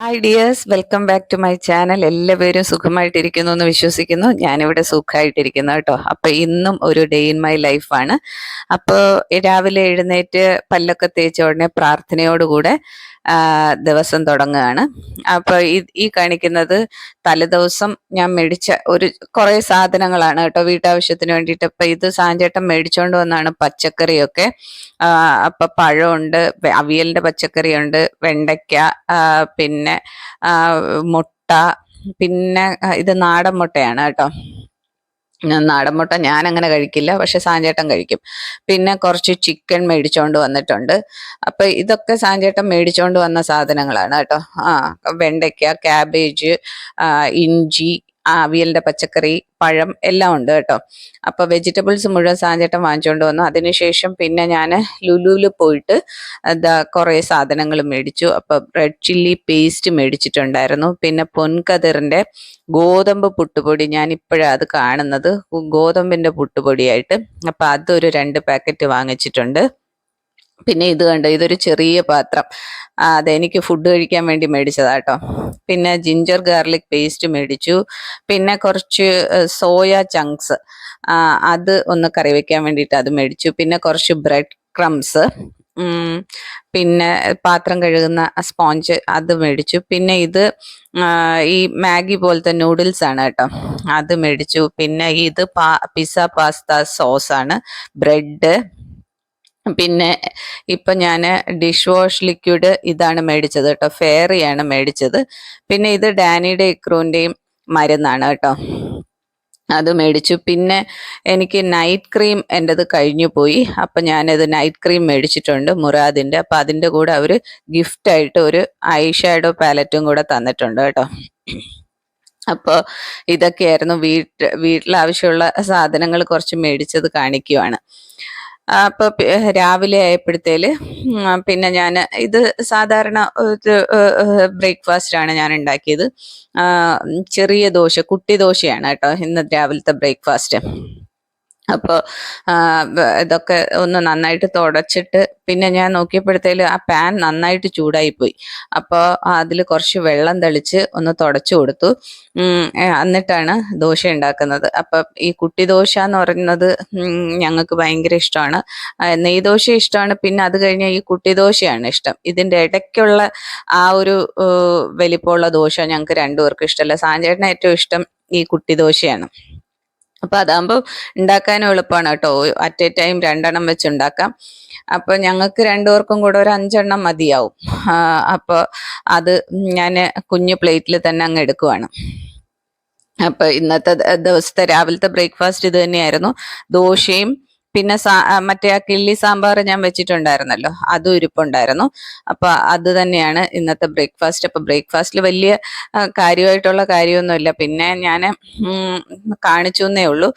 Hi dears welcome back to my channel എല്ലാവരും സുഖമായിട്ടിരിക്കുന്നു എന്ന് വിശ്വസിക്കുന്നു. ഞാനിവിടെ സുഖമായിട്ടിരിക്കുന്നു കേട്ടോ. അപ്പൊ ഇന്നും ഒരു ഡേ ഇൻ മൈ ലൈഫാണ് അപ്പോൾ രാവിലെ എഴുന്നേറ്റ് പല്ലൊക്കെ തേച്ച ഉടനെ പ്രാർത്ഥനയോടുകൂടെ ദിവസം തുടങ്ങുകയാണ്. അപ്പോൾ ഈ കാണിക്കുന്നത് തലേദിവസം ഞാൻ മേടിച്ച ഒരു കുറേ സാധനങ്ങളാണ് കേട്ടോ വീട്ടാവശ്യത്തിന് വേണ്ടിയിട്ട്. ഇപ്പൊ ഇത് സാഞ്ചേട്ടൻ മേടിച്ചോണ്ട് വന്നാണ് പച്ചക്കറിയൊക്കെ. ആ, അപ്പൊ പഴമുണ്ട് അവിയലിന്റെ പച്ചക്കറിയുണ്ട് വെണ്ടയ്ക്ക ആ, പിന്നെ മുട്ട പിന്നെ ഇത് നാടൻ മുട്ടയാണ് കേട്ടോ. നാടൻ മുട്ട ഞാൻ അങ്ങനെ കഴിക്കില്ല പക്ഷെ സാഞ്ചേട്ടൻ കഴിക്കും. പിന്നെ കുറച്ച് ചിക്കൻ മേടിച്ചോണ്ട് വന്നിട്ടുണ്ട്. അപ്പൊ ഇതൊക്കെ സാഞ്ചേട്ടൻ മേടിച്ചോണ്ട് വന്ന സാധനങ്ങളാണ് കേട്ടോ. ആ വെണ്ടയ്ക്ക ക്യാബേജ് ഇഞ്ചി അവിയലിന്റെ പച്ചക്കറി പഴം എല്ലാം ഉണ്ട് കേട്ടോ. അപ്പൊ വെജിറ്റബിൾസ് മുഴുവൻ സാഞ്ചേട്ടൻ വാങ്ങിച്ചുകൊണ്ട് വന്നു. അതിനുശേഷം പിന്നെ ഞാൻ ലുലുവിൽ പോയിട്ട് എന്താ കുറേ സാധനങ്ങൾ മേടിച്ചു. അപ്പൊ റെഡ് ചില്ലി പേസ്റ്റ് മേടിച്ചിട്ടുണ്ടായിരുന്നു. പിന്നെ പൊൻകതിറിന്റെ ഗോതമ്പ് പുട്ടുപൊടി ഞാൻ ഇപ്പോഴാണ് അത് കാണുന്നത്. ഗോതമ്പിന്റെ പുട്ടുപൊടിയായിട്ട്. അപ്പൊ അതൊരു രണ്ട് പാക്കറ്റ് വാങ്ങിച്ചിട്ടുണ്ട്. പിന്നെ ഇത് കണ്ടോ? ഇതൊരു ചെറിയ പാത്രം. അതെ അതെനിക്ക് ഫുഡ് കഴിക്കാൻ വേണ്ടി മേടിച്ചതാട്ടോ പിന്നെ ജിഞ്ചർ ഗാർലിക് പേസ്റ്റ് മേടിച്ചു. പിന്നെ കുറച്ച് സോയ ചങ്ക്സ് അത് ഒന്ന് കറി വെക്കാൻ വേണ്ടിയിട്ട് അത് മേടിച്ചു. പിന്നെ കുറച്ച് ബ്രെഡ് ക്രംസ് പിന്നെ പാത്രം കഴുകുന്ന സ്പോഞ്ച് അത് മേടിച്ചു. പിന്നെ ഇത് ഈ മാഗി പോലത്തെ നൂഡിൽസ് ആണ് കേട്ടോ. അത് മേടിച്ചു. പിന്നെ ഇത് പാ പിസ്സ പാസ്ത സോസ് ആണ്. ബ്രെഡ് പിന്നെ ഇപ്പൊ ഞാൻ ഡിഷ് വാഷ് ലിക്വിഡ് ഇതാണ് മേടിച്ചത് കേട്ടോ. ഫെയറിയാണ് മേടിച്ചത്. പിന്നെ ഇത് ഡാനിയുടെ ഇക്രൂന്റെയും മരുന്നാണ് കേട്ടോ. അത് മേടിച്ചു. പിന്നെ എനിക്ക് നൈറ്റ് ക്രീം എന്റെത് കഴിഞ്ഞു പോയി. അപ്പം ഞാനത് നൈറ്റ് ക്രീം മേടിച്ചിട്ടുണ്ട് മുറാദിന്റെ അപ്പം അതിന്റെ കൂടെ അവർ ഗിഫ്റ്റായിട്ട് ഒരു ഐ ഷാഡോ പാലറ്റും കൂടെ തന്നിട്ടുണ്ട് കേട്ടോ. അപ്പോൾ ഇതൊക്കെയായിരുന്നു വീട്ട് വീട്ടിൽ ആവശ്യമുള്ള സാധനങ്ങൾ കുറച്ച് മേടിച്ചത് കാണിക്കുവാണ്. അപ്പോൾ രാവിലെ ആയപ്പോഴത്തേൽ പിന്നെ ഞാൻ ഇത് സാധാരണ ഒരു ബ്രേക്ക്ഫാസ്റ്റ് ആണ് ഞാൻ ഉണ്ടാക്കിയത്. ചെറിയ ദോശ കുട്ടി ദോശയാണ് കേട്ടോ ഇന്ന് രാവിലത്തെ ബ്രേക്ക്ഫാസ്റ്റ്. അപ്പോൾ ഇതൊക്കെ ഒന്ന് നന്നായിട്ട് തുടച്ചിട്ട് പിന്നെ ഞാൻ നോക്കിയപ്പോഴത്തേൽ ആ പാൻ നന്നായിട്ട് ചൂടായി പോയി അപ്പോൾ അതിൽ കുറച്ച് വെള്ളം തെളിച്ച് ഒന്ന് തുടച്ചു കൊടുത്തു. എന്നിട്ടാണ് ദോശ ഉണ്ടാക്കുന്നത്. അപ്പം ഈ കുട്ടി ദോശ എന്ന് പറയുന്നത് ഞങ്ങൾക്ക് ഭയങ്കര ഇഷ്ടമാണ്. നെയ് ദോശ ഇഷ്ടമാണ്. പിന്നെ അത് കഴിഞ്ഞാൽ ഈ കുട്ടി ദോശയാണ് ഇഷ്ടം. ഇതിന്റെ ഇടയ്ക്കുള്ള ആ ഒരു വലിപ്പമുള്ള ദോശ ഞങ്ങൾക്ക് രണ്ടുപേർക്കും ഇഷ്ടമല്ല. സാഞ്ചേട്ടന് ഏറ്റവും ഇഷ്ടം ഈ കുട്ടി ദോശയാണ്. അപ്പൊ അതാകുമ്പോൾ ഉണ്ടാക്കാനും എളുപ്പമാണ് കേട്ടോ. അറ്റ് എ ടൈം രണ്ടെണ്ണം വെച്ച് ഉണ്ടാക്കാം. അപ്പൊ ഞങ്ങൾക്ക് രണ്ടുപേർക്കും കൂടെ ഒരു അഞ്ചെണ്ണം മതിയാവും. അപ്പോൾ അപ്പൊ അത് ഞാൻ കുഞ്ഞു പ്ലേറ്റിൽ തന്നെ അങ്ങ് എടുക്കുവാണ്. അപ്പൊ ഇന്നത്തെ ദിവസത്തെ രാവിലത്തെ ബ്രേക്ക്ഫാസ്റ്റ് ഇത് തന്നെയായിരുന്നു. ദോശയും പിന്നെ മറ്റേ ആ കിള്ളി സാമ്പാർ ഞാൻ വെച്ചിട്ടുണ്ടായിരുന്നല്ലോ. അതും ഇരിപ്പുണ്ടായിരുന്നു അപ്പൊ അത് തന്നെയാണ് ഇന്നത്തെ ബ്രേക്ക്ഫാസ്റ്റ്. അപ്പൊ ബ്രേക്ക്ഫാസ്റ്റിൽ വലിയ കാര്യമായിട്ടുള്ള കാര്യമൊന്നുമില്ല. പിന്നെ ഞാൻ കാണിച്ചു എന്നേ ഉള്ളൂ.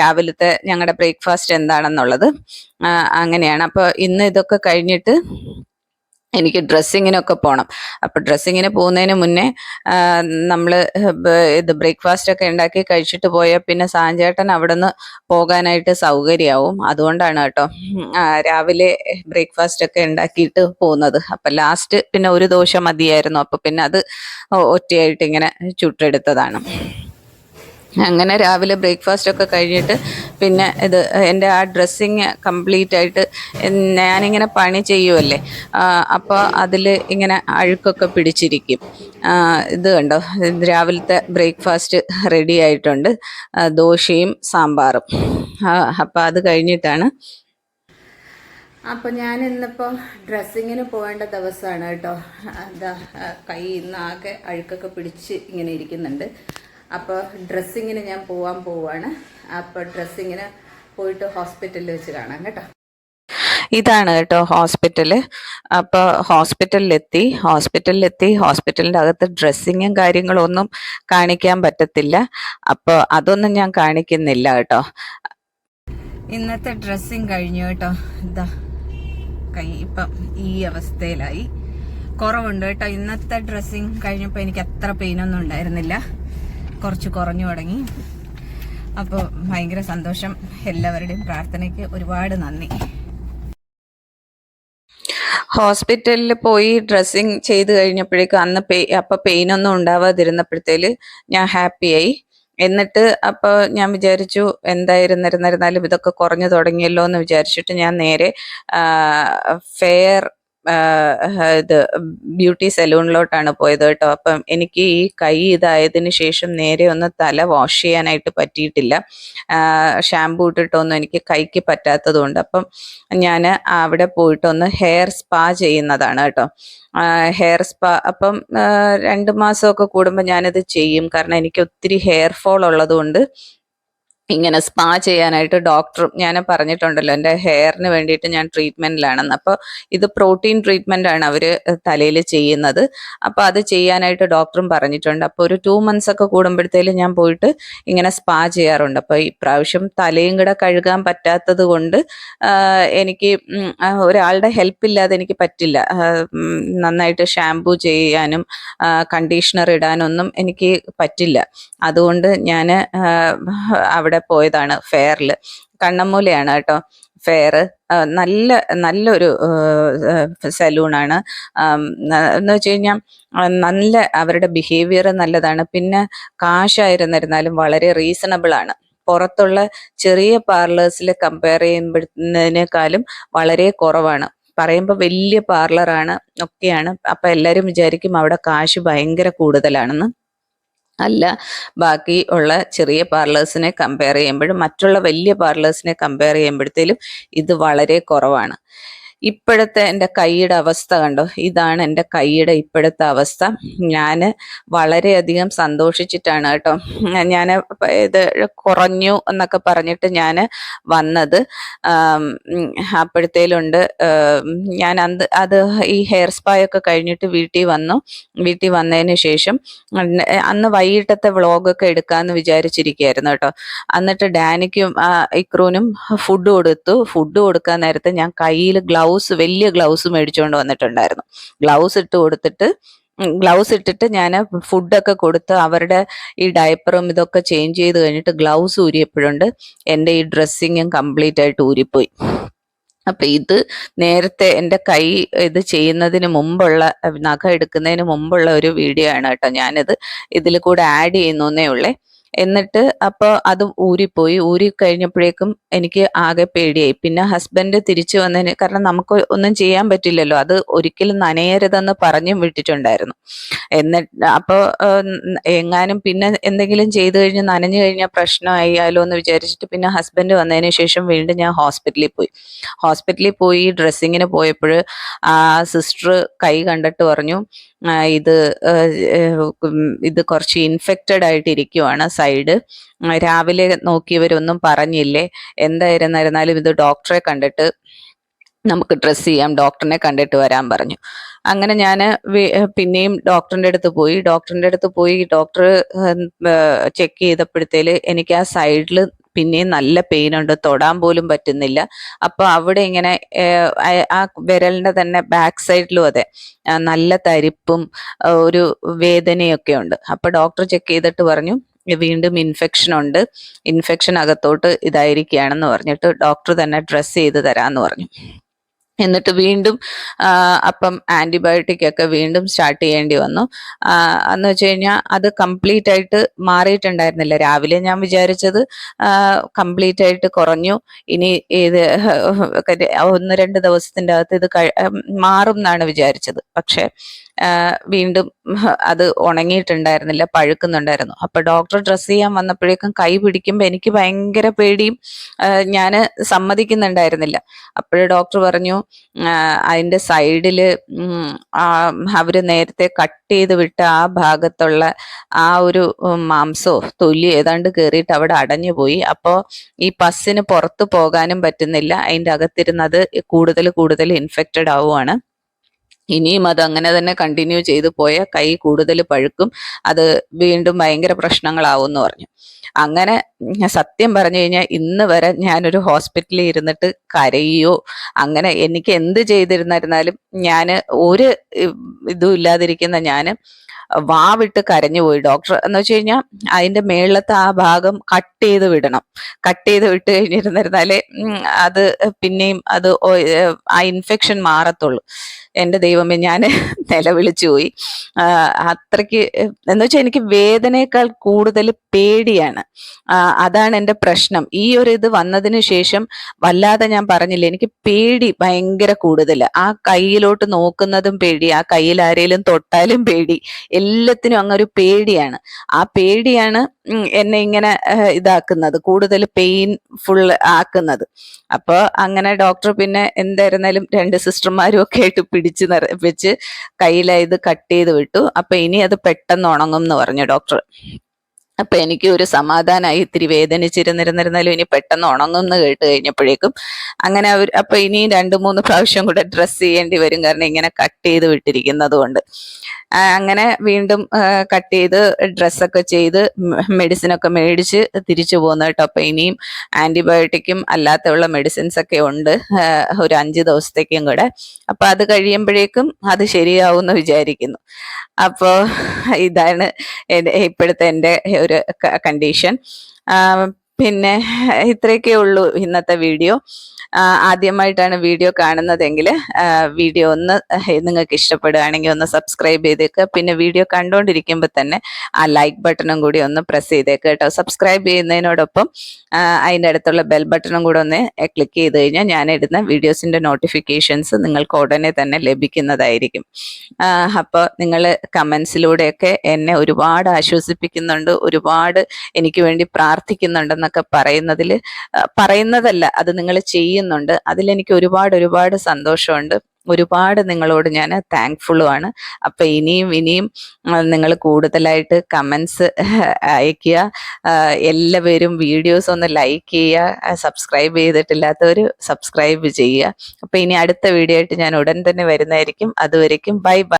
രാവിലത്തെ ഞങ്ങളുടെ ബ്രേക്ക്ഫാസ്റ്റ് എന്താണെന്നുള്ളത്. അങ്ങനെയാണ്. അപ്പൊ ഇന്ന് ഇതൊക്കെ കഴിഞ്ഞിട്ട് എനിക്ക് ഡ്രസ്സിങ്ങിനൊക്കെ പോകണം അപ്പോൾ ഡ്രസ്സിങ്ങിന് പോകുന്നതിന് മുന്നേ നമ്മൾ ഇത് ബ്രേക്ക്ഫാസ്റ്റ് ഒക്കെ ഉണ്ടാക്കി കഴിച്ചിട്ട് പോയാൽ പിന്നെ സാഞ്ചേട്ടൻ അവിടെ നിന്ന് പോകാനായിട്ട് സൗകര്യമാവും. അതുകൊണ്ടാണ് കേട്ടോ രാവിലെ ബ്രേക്ക്ഫാസ്റ്റ് ഒക്കെ ഉണ്ടാക്കിയിട്ട് പോകുന്നത്. അപ്പൊ ലാസ്റ്റ് പിന്നെ ഒരു ദോശ മതിയായിരുന്നു. അപ്പൊ പിന്നെ അത് ഒറ്റയായിട്ട് ഇങ്ങനെ ചുട്ടെടുത്തതാണ്. അങ്ങനെ രാവിലെ ബ്രേക്ക്ഫാസ്റ്റ് ഒക്കെ കഴിഞ്ഞിട്ട് പിന്നെ ഇത് എന്റെ ആ ഡ്രസ്സിങ് കംപ്ലീറ്റ് ആയിട്ട് ഞാനിങ്ങനെ പണി ചെയ്യുമല്ലേ അപ്പോൾ അതിൽ ഇങ്ങനെ അഴുക്കൊക്കെ പിടിച്ചിരിക്കും. ഇത് കണ്ടോ? രാവിലത്തെ ബ്രേക്ക്ഫാസ്റ്റ് റെഡി ആയിട്ടുണ്ട്. ദോശയും സാമ്പാറും. അപ്പോൾ അത് കഴിഞ്ഞിട്ടാണ്. അപ്പോൾ ഞാൻ ഇന്നിപ്പോൾ ഡ്രസ്സിങ്ങിന് പോകേണ്ട ദിവസമാണ് കേട്ടോ. എന്താ കൈ ഇന്നാകെ അഴുക്കൊക്കെ പിടിച്ച് ഇങ്ങനെ ഇരിക്കുന്നുണ്ട്. അപ്പോൾ ഡ്രസ്സിങ്ങിന് ഞാൻ പോവാൻ പോവാണ്. അപ്പോൾ ഡ്രസ്സിങ്ങിന് പോയിട്ട് ഹോസ്പിറ്റലിൽ വെച്ച് കാണാം കേട്ടോ. ഇതാണ് കേട്ടോ ഹോസ്പിറ്റൽ. അപ്പോൾ ഹോസ്പിറ്റലിലെത്തി. ഹോസ്പിറ്റലിലെത്തി. ഹോസ്പിറ്റലിന്റെ അകത്ത് ഡ്രസ്സിങ്ങും കാര്യങ്ങളും ഒന്നും കാണിക്കാൻ പറ്റത്തില്ല. അപ്പോൾ അതൊന്നും ഞാൻ കാണിക്കുന്നില്ല കേട്ടോ. ഇന്നത്തെ ഡ്രസ്സിങ് കഴിഞ്ഞു കേട്ടോ. ഇതാ കൈ ഇപ്പം ഈ അവസ്ഥയിലായി. കുറവുണ്ട് കേട്ടോ. ഇന്നത്തെ ഡ്രസ്സിങ് കഴിഞ്ഞപ്പോൾ എനിക്ക് അത്ര പെയിനൊന്നും ഉണ്ടായിരുന്നില്ല. കുറച്ച് കുറഞ്ഞു തുടങ്ങി. അപ്പോൾ ഭയങ്കര സന്തോഷം. എല്ലാവരുടെയും പ്രാർത്ഥനയ്ക്ക് ഒരുപാട് നന്ദി. ഹോസ്പിറ്റലിൽ പോയി ഡ്രസ്സിങ് ചെയ്ത് കഴിഞ്ഞപ്പോഴേക്കും അന്ന് പെയ് അപ്പൊ പെയിൻ ഒന്നും ഉണ്ടാവാതിരുന്നപ്പോഴത്തേൽ ഞാൻ ഹാപ്പിയായി എന്നിട്ട് അപ്പോൾ ഞാൻ വിചാരിച്ചു എന്തായിരുന്നിരുന്നിരുന്നാലും ഇതൊക്കെ കുറഞ്ഞു തുടങ്ങിയല്ലോ എന്ന് വിചാരിച്ചിട്ട് ഞാൻ നേരെ ഫെയർ ഇത് ബ്യൂട്ടി സലൂണിലോട്ടാണ് പോയത് കേട്ടോ. അപ്പം എനിക്ക് ഈ കൈ ഇതായതിന് ശേഷം നേരെ ഒന്ന് തല വാഷ് ചെയ്യാനായിട്ട് പറ്റിയിട്ടില്ല. ഷാമ്പൂ ഇട്ടിട്ടൊന്നും എനിക്ക് കൈക്ക് പറ്റാത്തതുകൊണ്ട്. അപ്പം ഞാൻ അവിടെ പോയിട്ടൊന്ന് ഹെയർ സ്പാ ചെയ്യുന്നതാണ് കേട്ടോ. Hair spa. അപ്പം രണ്ട് മാസമൊക്കെ കൂടുമ്പോൾ ഞാനത് ചെയ്യും. കാരണം എനിക്ക് ഒത്തിരി ഹെയർ ഫോൾ ഉള്ളതുകൊണ്ട് ഇങ്ങനെ സ്പാ ചെയ്യാനായിട്ട് ഡോക്ടറും ഞാൻ പറഞ്ഞിട്ടുണ്ടല്ലോ എന്റെ ഹെയറിന് വേണ്ടിയിട്ട് ഞാൻ ട്രീറ്റ്മെന്റിലാണെന്ന് അപ്പോൾ ഇത് പ്രോട്ടീൻ ട്രീറ്റ്മെന്റ് ആണ് അവർ തലയിൽ ചെയ്യുന്നത്. അപ്പോൾ അത് ചെയ്യാനായിട്ട് ഡോക്ടറും പറഞ്ഞിട്ടുണ്ട്. അപ്പോൾ ഒരു ടു മന്ത്സ് ഒക്കെ കൂടുമ്പോഴത്തേലും ഞാൻ പോയിട്ട് ഇങ്ങനെ സ്പാ ചെയ്യാറുണ്ട്. അപ്പോൾ ഇപ്രാവശ്യം തലയും കൂടെ കഴുകാൻ പറ്റാത്തത് കൊണ്ട് എനിക്ക് ഒരാളുടെ ഹെൽപ്പ് ഇല്ലാതെ എനിക്ക് പറ്റില്ല. നന്നായിട്ട് ഷാംപൂ ചെയ്യാനും കണ്ടീഷണർ ഇടാനൊന്നും എനിക്ക് പറ്റില്ല. അതുകൊണ്ട് ഞാൻ അവിടെ അവിടെ പോയതാണ് ഫെയറിൽ കണ്ണമ്മൂലയാണ് കേട്ടോ. ഫെയർ നല്ല നല്ലൊരു സലൂണാണ്. എന്ന് വെച്ച് കഴിഞ്ഞാൽ നല്ല അവരുടെ ബിഹേവിയർ നല്ലതാണ്. പിന്നെ കാശായിരുന്നിരുന്നാലും വളരെ റീസണബിൾ ആണ്. പുറത്തുള്ള ചെറിയ പാർലേഴ്സിൽ കമ്പയർ ചെയ്യുമ്പോഴത്തേക്കാളും വളരെ കുറവാണ്. പറയുമ്പോൾ വലിയ പാർലറാണ് ഒക്കെയാണ്. അപ്പം എല്ലാവരും വിചാരിക്കും അവിടെ കാശ് ഭയങ്കര കൂടുതലാണെന്ന്. അല്ല. ബാക്കി ഉള്ള ചെറിയ പാർലേഴ്സിനെ കമ്പയർ ചെയ്യുമ്പോഴും മറ്റുള്ള വലിയ പാർലേഴ്സിനെ കമ്പയർ ചെയ്യുമ്പോഴത്തേലും ഇത് വളരെ കുറവാണ്. ഇപ്പോഴത്തെ എന്റെ കൈയുടെ അവസ്ഥ കണ്ടോ? ഇതാണ് എന്റെ കൈയുടെ ഇപ്പോഴത്തെ അവസ്ഥ. ഞാൻ വളരെയധികം സന്തോഷിച്ചിട്ടാണ് കേട്ടോ. ഞാൻ ഇത് കുറഞ്ഞു എന്നൊക്കെ പറഞ്ഞിട്ട് ഞാൻ വന്നത്. അപ്പോഴത്തേലുണ്ട് ഞാൻ അത് അത് ഈ ഹെയർ സ്പായൊക്കെ കഴിഞ്ഞിട്ട് വീട്ടിൽ വന്നു. വീട്ടിൽ വന്നതിന് ശേഷം അന്ന് വൈകിട്ടത്തെ വ്ളോഗൊക്കെ എടുക്കാമെന്ന് വിചാരിച്ചിരിക്കുകയായിരുന്നു കേട്ടോ. എന്നിട്ട് ഡാനിക്കും ഇക്രൂനും ഫുഡ് കൊടുത്തു. ഫുഡ് കൊടുക്കാൻ നേരത്തെ ഞാൻ കയ്യിൽ ഗ്ലൗ ഗ്ലൗസ് വലിയ ഗ്ലൗസ് മേടിച്ചുകൊണ്ട് വന്നിട്ടുണ്ടായിരുന്നു. ഗ്ലൗസ് ഇട്ട് കൊടുത്തിട്ട് ഗ്ലൗസ് ഇട്ടിട്ട് ഞാൻ ഫുഡൊക്കെ കൊടുത്ത് അവരുടെ ഈ ഡയപ്പറും ഇതൊക്കെ ചേഞ്ച് ചെയ്ത് കഴിഞ്ഞിട്ട് ഗ്ലൗസ് ഊരിയപ്പോഴുണ്ട് എന്റെ ഈ ഡ്രസ്സിങ്ങും കംപ്ലീറ്റ് ആയിട്ട് ഊരിപ്പോയി. അപ്പൊ ഇത് നേരത്തെ എന്റെ കൈ ഇത് ചെയ്യുന്നതിന് മുമ്പുള്ള നഖ എടുക്കുന്നതിന് മുമ്പുള്ള ഒരു വീഡിയോ ആണ് കേട്ടോ ഞാനിത്. ഇതിൽ കൂടെ ആഡ് ചെയ്യുന്നേ ഉള്ളേ. എന്നിട്ട് അപ്പോൾ അത് ഊരിപ്പോയി. ഊരി കഴിഞ്ഞപ്പോഴേക്കും എനിക്ക് ആകെ പേടിയായി. പിന്നെ ഹസ്ബൻഡ് തിരിച്ചു വന്നതിന് കാരണം നമുക്ക് ഒന്നും ചെയ്യാൻ പറ്റില്ലല്ലോ. അത് ഒരിക്കലും നനയരുതെന്ന് പറഞ്ഞും വിട്ടിട്ടുണ്ടായിരുന്നു. എന്നിട്ട് അപ്പോൾ എങ്ങാനും പിന്നെ എന്തെങ്കിലും ചെയ്തു കഴിഞ്ഞ് നനഞ്ഞു കഴിഞ്ഞാൽ പ്രശ്നമായാലോ എന്ന് വിചാരിച്ചിട്ട് പിന്നെ ഹസ്ബൻഡ് വന്നതിന് ശേഷം വീണ്ടും ഞാൻ ഹോസ്പിറ്റലിൽ പോയി. ഹോസ്പിറ്റലിൽ പോയി ഡ്രസ്സിങ്ങിന് പോയപ്പോൾ ആ സിസ്റ്റർ കൈ കണ്ടിട്ട് പറഞ്ഞു ഇത് ഇത് കുറച്ച് ഇൻഫെക്റ്റഡ് ആയിട്ട് ഇരിക്കുവാണ് സൈഡ്. രാവിലെ നോക്കിയവരൊന്നും പറഞ്ഞില്ലേ? എന്തായിരുന്നായിരുന്നാലും ഇത് ഡോക്ടറെ കണ്ടിട്ട് നമുക്ക് ഡ്രസ്സ് ചെയ്യാം ഡോക്ടറിനെ കണ്ടിട്ട് വരാൻ പറഞ്ഞു. അങ്ങനെ ഞാൻ പിന്നെയും ഡോക്ടറിന്റെ അടുത്ത് പോയി. ഡോക്ടറിന്റെ അടുത്ത് പോയി ഡോക്ടർ ചെക്ക് ചെയ്തപ്പോഴത്തേൽ എനിക്ക് ആ സൈഡിൽ പിന്നെയും നല്ല പെയിൻ ഉണ്ട് തൊടാൻ പോലും പറ്റുന്നില്ല. അപ്പോൾ അവിടെ ഇങ്ങനെ ആ വിരലിന്റെ തന്നെ ബാക്ക് സൈഡിലും അതെ നല്ല തരിപ്പും ഒരു വേദനയൊക്കെ ഉണ്ട്. അപ്പോൾ ഡോക്ടർ ചെക്ക് ചെയ്തിട്ട് പറഞ്ഞു വീണ്ടും ഇൻഫെക്ഷൻ ഉണ്ട്. ഇൻഫെക്ഷൻ അകത്തോട്ട് ഇതായിരിക്കുകയാണെന്ന് പറഞ്ഞിട്ട് ഡോക്ടർ തന്നെ ഡ്രസ്സ് ചെയ്ത് തരാമെന്ന് പറഞ്ഞു. എന്നിട്ട് വീണ്ടും അപ്പം ആന്റിബയോട്ടിക് ഒക്കെ വീണ്ടും സ്റ്റാർട്ട് ചെയ്യേണ്ടി വന്നു. എന്ന് വെച്ച് കഴിഞ്ഞാൽ അത് കംപ്ലീറ്റ് ആയിട്ട് മാറിയിട്ടുണ്ടായിരുന്നില്ല. രാവിലെ ഞാൻ വിചാരിച്ചത് കംപ്ലീറ്റ് ആയിട്ട് കുറഞ്ഞു. ഇനി ഇത് ഒന്ന് രണ്ട് ദിവസത്തിന്റെ അകത്ത് ഇത് മാറും എന്നാണ് വിചാരിച്ചത്. പക്ഷെ വീണ്ടും അത് ഉണങ്ങിയിട്ടുണ്ടായിരുന്നില്ല പഴുക്കുന്നുണ്ടായിരുന്നു. അപ്പൊ ഡോക്ടർ ഡ്രസ്സ് ചെയ്യാൻ വന്നപ്പോഴേക്കും കൈ പിടിക്കുമ്പോൾ എനിക്ക് ഭയങ്കര പേടിയും ഞാൻ സമ്മതിക്കുന്നുണ്ടായിരുന്നില്ല. അപ്പോഴേ ഡോക്ടർ പറഞ്ഞു അതിന്റെ സൈഡിൽ അവർ നേരത്തെ കട്ട് ചെയ്ത് വിട്ട ആ ഭാഗത്തുള്ള ആ ഒരു മാംസോ തൊലി ഏതാണ്ട് കയറിയിട്ട് അവിടെ അടഞ്ഞു പോയി. അപ്പോൾ ഈ പസ്സിന് പുറത്തു പോകാനും പറ്റുന്നില്ല. അതിന്റെ അകത്തിരുന്നത് കൂടുതൽ കൂടുതൽ ഇൻഫെക്റ്റഡ് ആവുകയാണ് ഇനിയും അത് അങ്ങനെ തന്നെ കണ്ടിന്യൂ ചെയ്തു പോയ കൈ കൂടുതൽ പഴുക്കും. അത് വീണ്ടും ഭയങ്കര പ്രശ്നങ്ങളാവും എന്ന് പറഞ്ഞു. അങ്ങനെ ഉം, സത്യം പറഞ്ഞു കഴിഞ്ഞാൽ ഇന്ന് വരെ ഞാനൊരു ഹോസ്പിറ്റലിൽ ഇരുന്നിട്ട് കരയോ അങ്ങനെ എനിക്ക് എന്ത് ചെയ്തിരുന്നിരുന്നാലും ഞാൻ ഒരു ഇതും ഇല്ലാതിരിക്കുന്ന ഞാൻ വാവിട്ട് കരഞ്ഞു പോയി. ഡോക്ടർ എന്ന് വെച്ച് കഴിഞ്ഞാൽ അതിന്റെ മേളത്തെ ആ ഭാഗം കട്ട് ചെയ്ത് വിടണം. കട്ട് ചെയ്ത് വിട്ട് കഴിഞ്ഞിരുന്നിരുന്നാലേ അത് പിന്നെയും അത് ആ ഇൻഫെക്ഷൻ മാറത്തുള്ളൂ. എന്റെ ദൈവമേ ഞാൻ നിലവിളിച്ചു പോയി. അത്രയ്ക്ക് എന്ന് വെച്ചാൽ എനിക്ക് വേദനയേക്കാൾ കൂടുതൽ പേടിയാണ്. അതാണ് എന്റെ പ്രശ്നം. ഈ ഒരു ഇത് വന്നതിന് ശേഷം വല്ലാതെ ഞാൻ പറഞ്ഞില്ല എനിക്ക് പേടി ഭയങ്കര കൂടുതൽ ആ കയ്യിലോട്ട് നോക്കുന്നതും പേടി ആ കയ്യിൽ ആരെങ്കിലും തൊട്ടാലും പേടി. എല്ലാത്തിനും അങ്ങൊരു പേടിയാണ്. ആ പേടിയാണ് എന്നെ ഇങ്ങനെ ഇതാക്കുന്നത് കൂടുതൽ പെയിൻ ഫുൾ ആക്കുന്നത്. അപ്പൊ അങ്ങനെ ഡോക്ടർ പിന്നെ എന്തായിരുന്നാലും രണ്ട് സിസ്റ്റർമാരും ഒക്കെ ആയിട്ട് പിടിച്ച് വെച്ച് കയ്യിലായത് കട്ട് ചെയ്ത് വിട്ടു. അപ്പൊ ഇനി അത് പെട്ടെന്ന് ഉണങ്ങും എന്ന് പറഞ്ഞു ഡോക്ടർ. അപ്പൊ എനിക്ക് ഒരു സമാധാനമായി ഇത്തിരി വേദനിച്ചിരുന്നിരുന്നിരുന്നാലും ഇനി പെട്ടെന്ന് ഉണങ്ങും എന്ന് കേട്ട് കഴിഞ്ഞപ്പോഴേക്കും അങ്ങനെ അവർ അപ്പൊ ഇനി രണ്ട് മൂന്ന് പ്രാവശ്യം കൂടെ ഡ്രസ്സ് ചെയ്യേണ്ടി വരും. കാരണം ഇങ്ങനെ കട്ട് ചെയ്ത് വിട്ടിരിക്കുന്നത് കൊണ്ട്. അങ്ങനെ വീണ്ടും കട്ട് ചെയ്ത് ഡ്രസ്സൊക്കെ ചെയ്ത് മെഡിസിൻ ഒക്കെ മേടിച്ച് തിരിച്ചു പോകുന്നു കേട്ടോ. അപ്പൊ ഇനിയും ആന്റിബയോട്ടിക്കും അല്ലാത്തുള്ള മെഡിസിൻസ് ഒക്കെ ഉണ്ട്. ഒരു അഞ്ച് ദിവസത്തേക്കും കൂടെ. അപ്പൊ അത് കഴിയുമ്പോഴേക്കും അത് ശരിയാവും എന്ന് വിചാരിക്കുന്നു. അപ്പോൾ ഇതാണ് ഇപ്പോഴത്തെ എന്റെ ഒരു കണ്ടീഷൻ പിന്നെ ഇത്രയൊക്കെ ഉള്ളൂ ഇന്നത്തെ വീഡിയോ. ആദ്യമായിട്ടാണ് വീഡിയോ കാണുന്നതെങ്കിൽ വീഡിയോ ഒന്ന് നിങ്ങൾക്ക് ഇഷ്ടപ്പെടുകയാണെങ്കിൽ ഒന്ന് സബ്സ്ക്രൈബ് ചെയ്തേക്കുക പിന്നെ വീഡിയോ കണ്ടുകൊണ്ടിരിക്കുമ്പോൾ തന്നെ ആ ലൈക്ക് ബട്ടണും കൂടി ഒന്ന് പ്രസ് ചെയ്തേക്കുക കേട്ടോ. സബ്സ്ക്രൈബ് ചെയ്യുന്നതിനോടൊപ്പം അതിന്റെ അടുത്തുള്ള ബെൽ ബട്ടണും കൂടെ ഒന്ന് ക്ലിക്ക് ചെയ്ത് കഴിഞ്ഞാൽ ഞാൻ ഇടുന്ന വീഡിയോസിന്റെ നോട്ടിഫിക്കേഷൻസ് നിങ്ങൾക്ക് ഉടനെ തന്നെ ലഭിക്കുന്നതായിരിക്കും. അപ്പോൾ നിങ്ങൾ കമൻസിലൂടെയൊക്കെ എന്നെ ഒരുപാട് ആശ്വസിപ്പിക്കുന്നുണ്ട് ഒരുപാട് എനിക്ക് വേണ്ടി പ്രാർത്ഥിക്കുന്നുണ്ടെന്നൊക്കെ പറയുന്നതിൽ പറയുന്നതല്ല അത് നിങ്ങൾ ചെയ്യുന്നുണ്ട്. അതിലെനിക്ക് ഒരുപാട് ഒരുപാട് സന്തോഷമുണ്ട്. ഒരുപാട് നിങ്ങളോട് ഞാൻ താങ്ക്ഫുള്ളുമാണ് അപ്പൊ ഇനിയും ഇനിയും നിങ്ങൾ കൂടുതലായിട്ട് കമൻസ് അയക്കുക എല്ലാവരും വീഡിയോസ് ഒന്ന് ലൈക്ക് ചെയ്യുക. സബ്സ്ക്രൈബ് ചെയ്തിട്ടില്ലാത്തവർ സബ്സ്ക്രൈബ് ചെയ്യുക. അപ്പൊ ഇനി അടുത്ത വീഡിയോ ആയിട്ട് ഞാൻ ഉടൻ തന്നെ വരുന്നതായിരിക്കും. അതുവരേക്കും ബൈ ബൈ